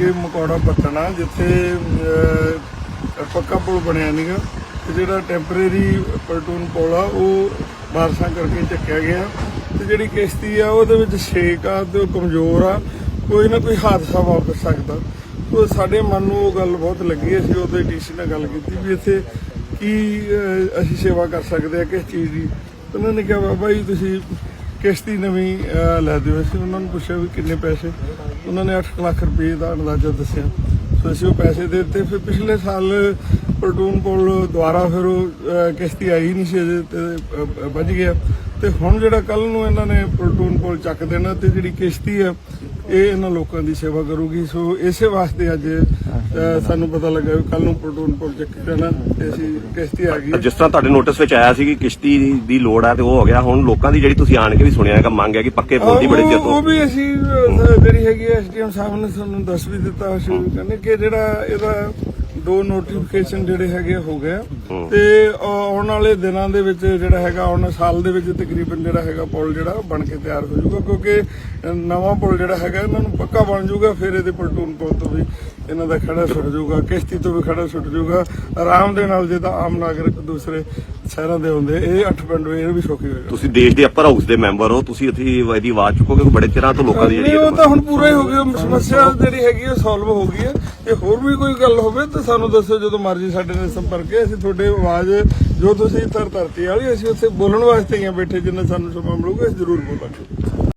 ਕਿ ਮਕੌੜਾ ਪੱਟਣਾ ਜਿੱਥੇ ਪੱਕਾ ਪੁਲ ਬਣਿਆ ਨਹੀਂਗਾ ਤੇ ਜਿਹੜਾ ਟੈਂਪਰੇਰੀ ਪਲਟੂਨ ਪੁਲ ਆ, ਉਹ ਬਾਰਸ਼ਾਂ ਕਰਕੇ ਚੱਕਿਆ ਗਿਆ ਤੇ ਜਿਹੜੀ ਕਿਸ਼ਤੀ ਆ, ਉਹਦੇ ਵਿੱਚ ਛੇਕ ਆ ਤੇ ਉਹ ਕਮਜ਼ੋਰ ਆ, ਕੋਈ ਨਾ ਕੋਈ ਹਾਦਸਾ ਵਾਪਰ ਸਕਦਾ। ਤੋ ਸਾਡੇ ਮਨ ਨੂੰ ਉਹ ਗੱਲ ਬਹੁਤ ਲੱਗੀ, ਅਸੀਂ ਉਹਦੇ ਡੀਸੀ ਨਾਲ ਗੱਲ ਕੀਤੀ ਵੀ ਇੱਥੇ ਕੀ ਅਸੀਂ ਸੇਵਾ ਕਰ ਸਕਦੇ ਆ ਕਿਸ ਚੀਜ਼ ਦੀ। ਉਹਨਾਂ ਨੇ ਕਿਹਾ, ਬਾਬਾ ਜੀ, ਤੁਸੀਂ ਕਿਸ਼ਤੀ ਨਵੀਂ ਅਹ, ਲੈ ਦਿਓ। ਅਸੀਂ ਉਹਨਾਂ ਨੂੰ ਪੁੱਛਿਆ ਵੀ ਕਿੰਨੇ ਪੈਸੇ। ਉਹਨਾਂ ਨੇ 8 ਲੱਖ ਰੁਪਏ ਦਾ ਅੰਦਾਜ਼ਾ ਦੱਸਿਆ। ਸੋ ਅਸੀਂ ਉਹ ਪੈਸੇ ਦੇ ਦਿੱਤੇ। ਫਿਰ ਪਿਛਲੇ ਸਾਲ ਪਲਟੂਨ ਕੋਲ ਦੁਆਰਾ ਫਿਰ ਉਹ ਅਹ, ਕਿਸ਼ਤੀ ਆਈ ਨਹੀਂ ਸੀ ਅਜੇ ਤੇ ਅਹ, ਵੱਜ ਗਿਆ। ਤੇ ਹੁਣ ਜਿਹੜਾ ਕੱਲ ਨੂੰ ਇਹਨਾਂ ਨੇ ਪਲਟੂਨ ਕੋਲ ਚੱਕ ਦੇਣਾ ਤੇ ਜਿਹੜੀ ਕਿਸ਼ਤੀ ਆ ਇਹ ਇਹਨਾਂ ਲੋਕਾਂ ਦੀ ਸੇਵਾ ਕਰੂਗੀ। ਸੋ ਇਸੇ ਵਾਸਤੇ ਅੱਜ ਸਾਨੂੰ ਪਤਾ ਲੱਗਾ ਵੀ ਕੱਲ ਨੂੰ ਪਲਟੂਨ ਕੋਲ ਚੱਕ ਜਾਣਾ ਤੇ ਅਸੀਂ ਕਿਸ਼ਤੀ ਆ ਗਈ। ਜਿਸ ਤਰ੍ਹਾਂ ਤੁਹਾਡੇ ਨੋਟਿਸ ਵਿੱਚ ਆਇਆ ਸੀ ਕਿ ਕਿਸ਼ਤੀ ਦੀ ਲੋੜ ਹੈ ਤੇ ਉਹ ਹੋ ਗਿਆ ਹੁਣ ਲੋਕਾਂ ਦੀ ਜਿਹੜੀ ਤੁਸੀਂ ਆਣ ਕੇ ਵੀ ਸੁਣਿਆ ਹੈਗਾ ਮੰਗ ਹੈ ਕਿ ਪੱਕੇ ਪੁਲ ਦੀ ਬੜੇ ਚਿਰ ਉਹ- ਵੀ ਅਸੀਂ ਜਿਹੜੀ ਹੈਗੀ ਐਸਡੀਐਮ ਸਾਹਿਬ ਨੇ ਸਾਨੂੰ ਦੱਸ ਵੀ ਦਿੱਤਾ ਕਹਿੰਦੇ ਕਿ ਜਿਹੜਾ ਇਹਦਾ ਦੋ ਨੋਟੀਫਿਕੇਸ਼ਨ ਜਿਹੜੇ ਹੈਗੇ ਹੋ ਗਏ ਆ। ਤੇ ਆਉਣ ਵਾਲੇ ਦਿਨਾਂ ਦੇ ਵਿੱਚ ਜਿਹੜਾ ਹੈਗਾ ਆਉਣ ਸਾਲ ਦੇ ਵਿੱਚ ਤਕਰੀਬਨ ਜਿਹੜਾ ਹੈਗਾ ਪੁਲ ਜਿਹੜਾ ਉਹ ਬਣ ਕੇ ਤਿਆਰ ਹੋ ਜਾਊਗਾ ਕਿਉਂਕਿ ਨਵਾਂ ਪੁਲ ਜਿਹੜਾ ਹੈਗਾ ਇਹਨਾਂ ਨੂੰ ਪੱਕਾ ਬਣ ਜਾਊਗਾ ਫਿਰ ਇਹਦੇ ਪਲਟੂਨ ਪੁਲ ਤੋਂ ਵੀ ਇਹਨਾਂ ਦਾ ਖੜਾ ਛੁੱਟ ਜਾਊਗਾ ਕਿਸ਼ਤੀ ਤੋਂ ਵੀ ਖੜਾ ਛੁੱਟ ਜਾਊਗਾ। ਆਰਾਮ ਦੇ ਨਾਲ ਜਿੱਦਾਂ ਆਮ ਨਾਗਰਿਕ ਦੂਸਰੇ ਸ਼ਹਿਰਾਂ ਦੇ ਹੁੰਦੇ ਇਹ ਅੱਠ ਪਿੰਡ ਇਹ ਵੀ ਸੌਖੀ ਹੋ ਜਾਊ ਤੁਸੀਂ ਦੇਸ਼ ਦੇ ਅਪਰ ਹਾਊਸ ਦੇ ਮੈਂਬਰ ਹੋ ਤੁਸੀਂ ਇੱਥੇ ਇਹਦੀ ਆਵਾਜ਼ ਚੁੱਕੋਗੇ ਕਿ ਬੜੇ ਚਿਰਾਂ ਤੋਂ ਲੋਕਾਂ ਦੀ ਜਿਹੜੀ ਨਹੀਂ, ਉਹ ਤਾਂ ਹੁਣ ਪੂਰਾ ਹੀ ਹੋ। ਗਿਆ ਸਮੱਸਿਆ ਜਿਹੜੀ ਹੈਗੀ ਉਹ ਸੋਲਵ ਹੋ ਗਈ ਹੈ। ਜੇ ਹੋਰ ਵੀ ਕੋਈ ਗੱਲ ਹੋਵੇ ਤਾਂ ਸਾਨੂੰ ਦੱਸੋ ਜਦੋਂ ਮਰਜ਼ੀ ਸਾਡੇ ਨਾਲ ਸੰਪਰਕ ਹੈ। ਅਸੀਂ ਤੁਹਾਡੇ ਆਵਾਜ਼, ਜੋ ਤੁਸੀਂ ਧਰ ਧਰਤੀ ਵਾਲੀ, ਅਸੀਂ ਉੱਥੇ ਬੋਲਣ ਵਾਸਤੇ ਹੀ ਆ ਬੈਠੇ, ਜਿੰਨਾ ਸਾਨੂੰ ਸਮਾਂ ਮਿਲੂਗਾ, ਅਸੀਂ ਜ਼ਰੂਰ ਬੋਲਾਂਗੇ।